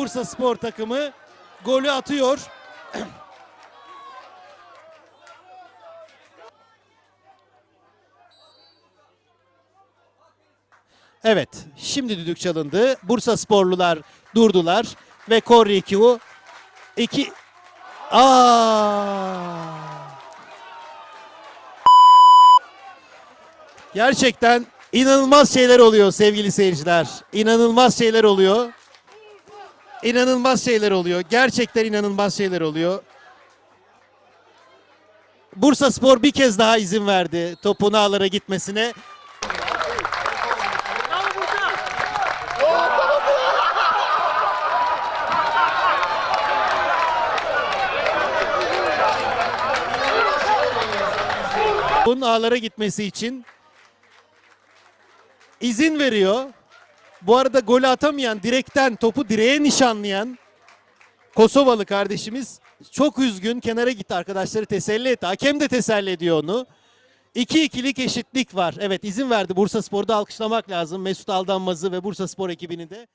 Bursa Spor takımı golü atıyor. Evet, şimdi düdük çalındı. Bursa sporlular durdular ve Korrikiu 2 Aa! Gerçekten inanılmaz şeyler oluyor sevgili seyirciler. İnanılmaz şeyler oluyor. İnanılmaz şeyler oluyor. Gerçekten inanılmaz şeyler oluyor. Bursa Spor bir kez daha izin verdi topun ağlara gitmesine. Topun ağlara gitmesi için izin veriyor. Bu arada golü atamayan, direkten topu direğe nişanlayan Kosovalı kardeşimiz çok üzgün kenara gitti arkadaşları teselli etti. Hakem de teselli ediyor onu. 2-2'lik eşitlik var. Evet izin verdi Bursa Spor'da alkışlamak lazım. Mesut Aldanmaz'ı ve Bursa Spor ekibini de.